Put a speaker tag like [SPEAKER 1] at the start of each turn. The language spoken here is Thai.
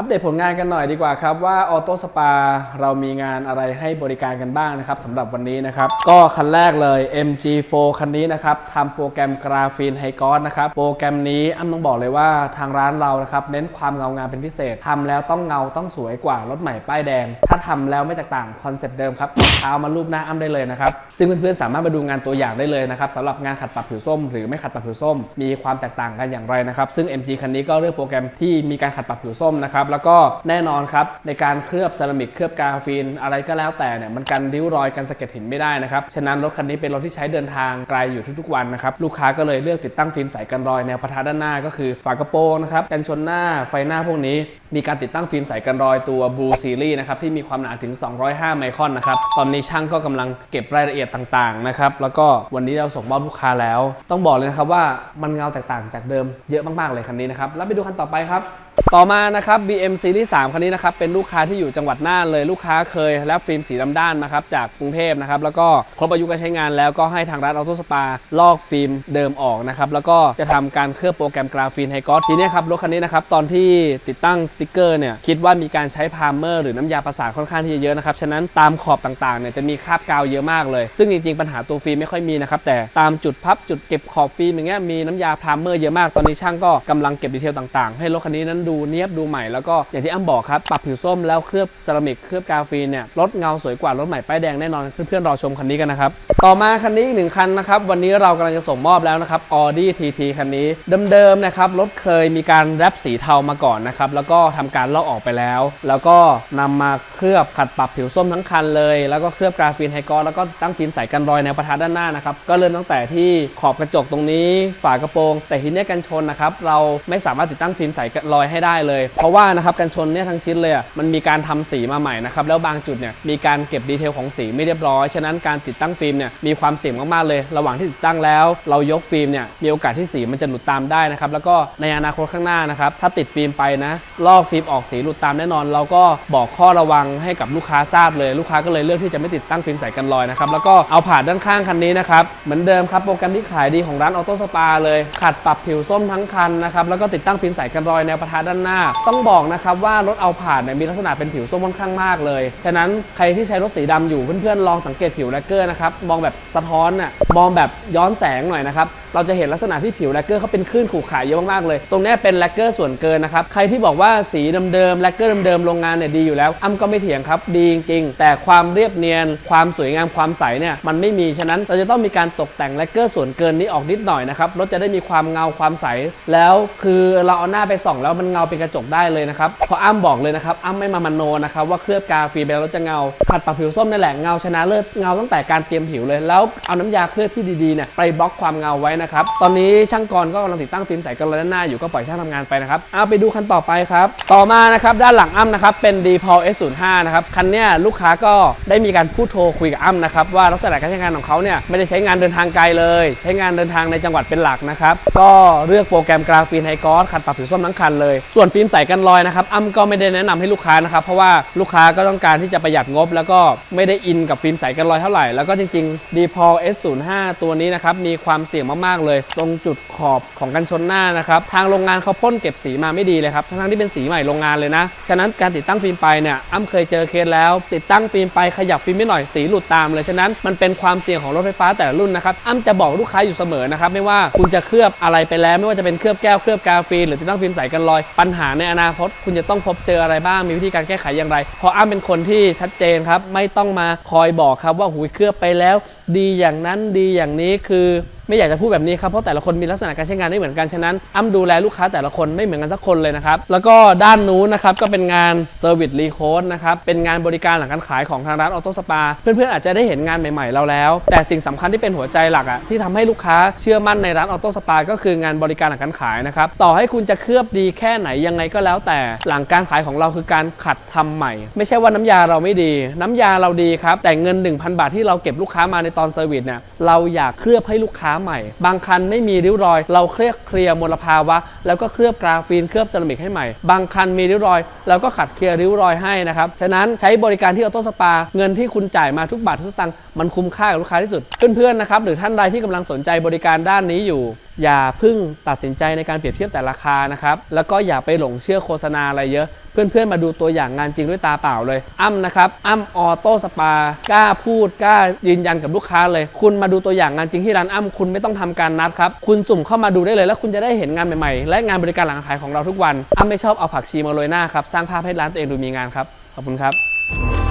[SPEAKER 1] อัปเดตผลงานกันหน่อยดีกว่าครับว่าออโต้สปาเรามีงานอะไรให้บริการกันบ้างนะครับสำหรับวันนี้นะครับก็คันแรกเลย MG4 คันนี้นะครับทำโปรแกรมกราฟีนไฮกอสนะครับโปรแกรมนี้อ้ำต้องบอกเลยว่าทางร้านเรานะครับเน้นความเงางามเป็นพิเศษทำแล้วต้องเงาต้องสวยกว่ารถใหม่ป้ายแดง ถ้าทำแล้วไม่แตกต่างคอนเซปต์เดิมครับเอาเท้ามารูปหน้าอ้ำได้เลยนะครับซึ่งเพื่อนๆสามารถมาดูงานตัวอย่างได้เลยนะครับสำหรับงานขัดปรับผิวส้ม หรือไม่ขัดปรับผิวส้ม มีความแตกต่างกันอย่างไรนะครับซึ่ง MG คันนี้ก็เลือกโปรแกรมที่มีการขัดปรับผิวส้มนะครับแล้วก็แน่นอนครับในการเคลือบเซรามิกเคลือบกาฟีนอะไรก็แล้วแต่เนี่ยมันกันริ้วรอยกันสะเก็ดหินไม่ได้นะครับฉะนั้นรถคันนี้เป็นรถที่ใช้เดินทางไกลอยู่ทุกๆวันนะครับลูกค้าก็เลยเลือกติดตั้งฟิล์มใสกันรอยแนวปะทะด้านหน้าก็คือฝากระโปรงนะครับกันชนหน้าไฟหน้าพวกนี้มีการติดตั้งฟิล์มใสกันรอยตัว Blue Series นะครับที่มีความหนาถึง 205 ไมครอนนะครับ ตอนนี้ช่างก็กำลังเก็บรายละเอียดต่างๆนะครับ แล้วก็วันนี้เราส่งมอบลูกค้าแล้ว ต้องบอกเลยนะครับว่ามันเงาแตกต่างจากเดิมเยอะมากๆเลยคันนี้นะครับ แล้วไปดูคันต่อไปครับ ต่อมานะครับ BM Series 3 คันนี้นะครับเป็นลูกค้าที่อยู่จังหวัดน่านเลยลูกค้าเคยแลบฟิล์มสีดำด้านนะครับจากกรุงเทพนะครับแล้วก็ครบอายุการใช้งานแล้วก็ให้ทางร้านออโต้สปาลอกฟิล์มเดิมออกนะครับแล้วก็จะทำการเคลือบโปรแกรมกราฟีนไฮกอสทีนี้ครับรถคันนี้นะครับตอนที่ติดตั้งติกเกอร์เนี่ยคิดว่ามีการใช้พาร์เมอร์หรือน้ำยาประสานค่อนข้างที่จะเยอะนะครับฉะนั้นตามขอบต่างๆเนี่ยจะมีคราบกาวเยอะมากเลย ซึ่งจริงๆปัญหาตัวฟิล์มไม่ค่อยมีนะครับแต่ตามจุดพับจุดเก็บขอบฟิล์มอย่างเงี้ยมีน้ำยาพาร์เมอร์เยอะมากตอนนี้ช่างก็กำลังเก็บดีเทลต่างๆ ให้รถคันนี้นั้นดูเนียบดูใหม่แล้วก็อย่างที่อ้ำบอกครับปรับผิวส้มแล้วเคลือบเซรามิกเคลือบกราฟีนเนี่ยรถเงาสวยกว่ารถใหม่ป้ายแดงแน่นอนเพื่อนๆรอชมคันนี้กันนะครับต่อมาคันนี้อีกหนึ่งคันนะครับวันนี้เรากำลังจะส่งมอบแล้วนะครับ Audi TT คันนี้เดิมๆนะครับรถเคยมีการแรปสีเทามาก่อนนะครับแล้วก็ทำการลอกออกไปแล้ว แล้วก็นำมาเคลือบขัดปรับผิวส้มทั้งคันเลย แล้วก็เคลือบกราฟีนไฮกอสแล้วก็ตั้งฟิล์มใสกันรอยแนวประทัดด้านหน้านะครับก็เริ่มตั้งแต่ที่ขอบกระจกตรงนี้ฝากระโปรง แต่ทีเนี้ยกันชนนะครับเราไม่สามารถติดตั้งฟิล์มใสกันรอยให้ได้เลย เพราะว่านะครับกันชนเนี่ยทั้งชิ้นเลยมันมีการทำสีมาใหม่นะครับแล้วบางจุดเนี่ยมีการเก็บดีเทลของสีไม่เรียบร้อยฉะนั้นการติดตั้งฟิล์มเนี่ยมีความเสี่ยงมากๆเลย ระหว่างที่ติดตั้งแล้ว เรายกฟิล์มเนี่ยมีโอกาสที่สีมันจะหลุดตามได้นะครับแล้วก็ในอนาคตข้างหน้านะครับถ้าติดฟิล์มไปนะลอกฟิล์มออกสีหลุดตามแน่นอน เราก็บอกข้อระวังให้กับลูกค้าทราบเลย ลูกค้าก็เลยเลือกที่จะไม่ติดตั้งฟิล์มใสกันรอยนะครับแล้วก็เอาผ่าด้านข้างคันนี้นะครับเหมือนเดิมครับโปรแกรมที่ขายดีของร้านออโต้สปาเลยขัดปรับผิวส้มทั้งคันนะครับแล้วก็ติดตั้งฟิล์มใสกันรอยแนวประทะด้านหน้า ต้องบอกนะครับว่ารถเอาผ่านเนี่ยมีลักษณะเป็นผิวส้มค่อนข้างมากเลย ฉะนั้นใครที่ใช้รถสีดำอยู่เพื่อนๆลองสังเกตผิวแลกเกอร์นะครับมองแบบสะท้อนน่ะมองแบบย้อนแสงหน่อยนะครับเราจะเห็นลักษณะที่ผิวแลกเกอร์เขาเป็นคลื่นขูดขายเยอะมากๆเลย ตรงนี้เป็นแลกเกอร์ส่วนเกินนะครับ ใครที่บอกว่าสีเดิมๆแลกเกอร์เดิมๆโรงงานเนี่ยดีอยู่แล้ว อ้ำก็ไม่เถียงครับดีจริงๆ แต่ความเรียบเนียน ความสวยงามความใสเนี่ยมันไม่มี ฉะนั้นเราจะต้องมีการตกแต่งแลกเกอร์ส่วนเกินนี้ออกนิดหน่อยนะครับรถจะได้มีความเงาความใส แล้วคือเราเอาหน้าไปส่องแล้วมันเงาเป็นกระจกได้เลยนะครับพราะอ้ำบอกเลยนะครับอ้ำไม่มามันโนนะครับว่าเคลือบกาฟีไปแล้วรถจะเงาขัดปรับผิวส้มนั่แหละเงาชนะเลิศเงาตั้งแต่การเตรียมผิวเลย แล้วเอาน้ำยาเคลือบที่ดีๆเนี่ยไปบล็อกความเงาไว้นะครับ ตอนนี้ช่างกรก็กำลังติดตั้งฟิล์มใสกันรอยด้านหน้าอยู่ก็ปล่อยช่างทำงานไปนะครับเอาไปดูคันต่อไปครับ ต่อมานะครับด้านหลังอ้ำนะครับเป็น d p o l S05 นะครับคันเนี้ยลูกค้าก็ได้มีการพูดโทรคุยกับอ้ำนะครับว่าลักษณะการใช้งานของเขาเนี่ยไม่ได้ใช้งานเดินทางไกลเลย ใช้งานเดินทางในจังหวัดเป็นหลักนะครับก็เลือกโปรแกรมกราฟีนไฮกอสขัดปรับผิวส้มทั้งคันเลย ส่วนฟิล์มใสกันรอยนะครับอ้ำก็ไม่ได้แนะนำให้ลูกค้านะครับเพราะว่าลูกค้าก็ต้องการที่จะประหยัดงบ แล้วก็ไม่ได้อินกับฟิล์มใสกันรอยเท่าไหร่แล้วก็จริงๆ d p o l S05 ตัวนี้นะครับมีความเสี่ยงมากๆเลย ตรงจุดขอบของกันชนหน้านะครับทางโรงงานเขาพ่นเก็บสีมาไม่ดีเลยครับทั้งที่เป็นสีใหม่โรงงานเลยนะฉะนั้นการติดตั้งฟิล์มไปเนี่ยอ้ำเคยเจอเคสแล้ว ติดตั้งฟิล์มไปขยับฟิล์มไม่หน่อยสีหลุดตามเลยฉะนั้นมันเป็นความเสี่ยงของรถไฟฟ้าแต่ละรุ่นนะครับอ้ำจะบอกลูกค้าอยู่เสมอนะครับไม่ว่าคุณจะเคลือบอะไรไปแล้ว ไม่ว่าจะเป็นเคลือบแก้วเคลือบกาฟีนหรือติดตั้งฟิล์มใสกันรอย ปัญหาในอนาคตคุณจะต้องพบเจออะไรบ้างมีวิธีการแก้ไขอย่างไรเพราะอ้ำเป็นคนที่ชัดเจนครับไม่ต้องมาคอยบอกครับว่าหุยเคลือบไปแล้ว ดีอย่างนั้นดีอย่างนี้คือ ไม่อยากจะพูดแบบนี้ครับเพราะแต่ละคนมีลักษณะการใช้งานไม่เหมือนกันฉะนั้นอ้ำดูแลลูกค้าแต่ละคนไม่เหมือนกันสักคนเลยนะครับแล้วก็ด้านนู้นนะครับก็เป็นงานเซอร์วิสรีโคดนะครับเป็นงานบริการหลังการขายของทางร้านออโต้สปาเพื่อนๆอาจจะได้เห็นงานใหม่ๆเราแล้ว แต่สิ่งสำคัญที่เป็นหัวใจหลักอะที่ทำให้ลูกค้าเชื่อมั่นในร้านออโต้สปาก็คืองานบริการหลังการขายนะครับต่อให้คุณจะเคลือบดีแค่ไหนยังไงก็แล้วแต่หลังการขายของเราคือการขัดทำใหม่ ไม่ใช่ว่าน้ำยาเราไม่ดี น้ำยาเราดีครับแต่เงิน 1,000 บาทที่เราเก็บลูกค้ามาในตอนเซอร์วิสเนี่ยเราอยากเคลือบให้ลูกค้าใหม่ บางคันไม่มีริ้วรอย เราเคลือบเคลียร์มลภาวะ แล้วก็เคลือบกราฟีนเคลือบเซรามิกให้ใหม่ บางคันมีริ้วรอยเราก็ขัดเคลียร์ริ้วรอยให้นะครับ ฉะนั้นใช้บริการที่ออโต้สปา เงินที่คุณจ่ายมาทุกบาททุกสตางค์มันคุ้มค่ากับลูกค้าที่สุด เพื่อนๆนะครับหรือท่านใดที่กำลังสนใจบริการด้านนี้อยู่ อย่าพึ่งตัดสินใจในการเปรียบเทียบแต่ราคานะครับ แล้วก็อย่าไปหลงเชื่อโฆษณาอะไรเยอะ เพื่อนๆมาดูตัวอย่างงานจริงด้วยตาเปล่าเลย อ้ำนะครับอ้ำออโต้สปากล้าพูดกล้ายืนยันกับลูกค้าเลย คุณมาดูตัวอย่างงานจริงที่ร้านอ้ำคุณไม่ต้องทำการนัดครับ คุณสุ่มเข้ามาดูได้เลย แล้วคุณจะได้เห็นงานใหม่ๆ และงานบริการหลังขายของเราทุกวันอ้ำไม่ชอบเอาผักชีมาโรยหน้าครับ สร้างภาพให้ร้านตัวเองดูมีงานครับ ขอบคุณครับ